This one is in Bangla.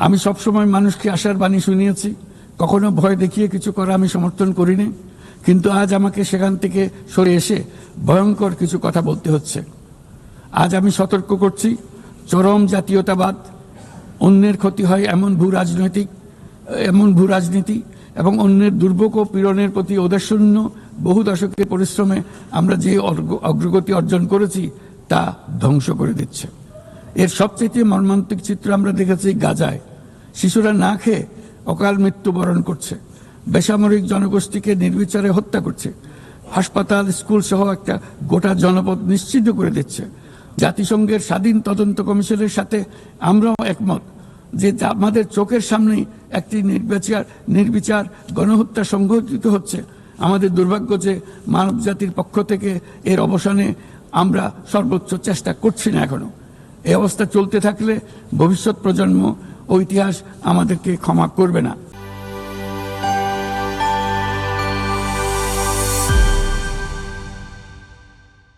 আমি সবসময় মানুষকে আশার বাণী শুনিয়েছি। কখনো ভয় দেখিয়ে কিছু করা আমি সমর্থন করিনি। কিন্তু আজ আমাকে সেখান থেকে সরে এসে ভয়ঙ্কর কিছু কথা বলতে হচ্ছে। আজ আমি সতর্ক করছি, চরম জাতীয়তাবাদ, অন্যের ক্ষতি হয় এমন ভূ রাজনৈতিক, এমন ভূ রাজনীতি এবং অন্যের দুর্ভোগ ও পীড়নের প্রতি ওদেশূন্য বহু দশকের পরিশ্রমে আমরা যে অগ্র- অগ্রগতি অর্জন করেছি তা ধ্বংস করে দিচ্ছে। এর সবচেয়ে মর্মান্তিক চিত্র আমরা দেখেছি গাজায়। শিশুরা না খেয়ে অকাল মৃত্যুবরণ করছে। বেসামরিক জনগোষ্ঠীকে নির্বিচারে হত্যা করছে। হাসপাতাল, স্কুল সহ একটা গোটা জনপদ নিশ্চিত করে দিচ্ছে। জাতিসংঘের স্বাধীন তদন্ত কমিশনের সাথে আমরাও একমত যে আমাদের চোখের সামনেই একটি নির্বিচার নির্বিচার গণহত্যা সংঘটিত হচ্ছে। আমাদের দুর্ভাগ্য যে মানব জাতির পক্ষ থেকে এর অবসানে আমরা সর্বোচ্চ চেষ্টা করছি না এখনও। এই অবস্থা চলতে থাকলে ভবিষ্যৎ প্রজন্ম ইতিহাস আমাদেরকে ক্ষমা করবে না।